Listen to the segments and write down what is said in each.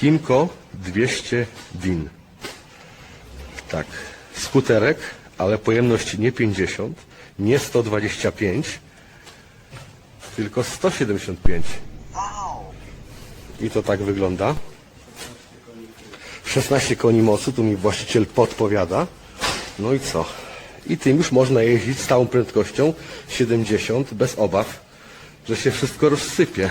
Kimco 200 DIN. Tak, skuterek, ale pojemność nie 50, nie 125, tylko 175. I to tak wygląda. 16 koni mocy, tu mi właściciel podpowiada. No i co? I tym już można jeździć z całą prędkością 70 bez obaw, że się wszystko rozsypie.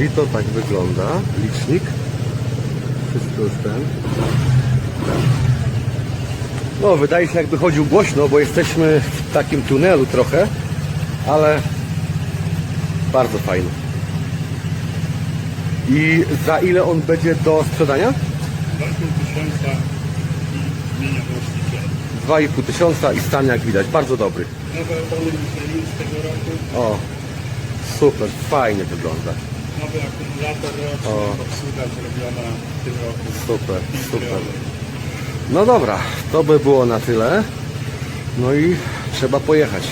I to tak wygląda, licznik. Wszystko już ten. No, wydaje się jakby chodził głośno, bo jesteśmy w takim tunelu trochę, ale bardzo fajny. I za ile on będzie do sprzedania? 2,5 tysiąca i zmienia właściciel. 2,5 tysiąca i stan jak widać, bardzo dobry. Nowe opony z tego roku, O, super, fajnie wygląda. Nowy akumulator roczny, O. obsługa zrobiona w tym roku. Super, super. No dobra, to by było na tyle. No i trzeba pojechać.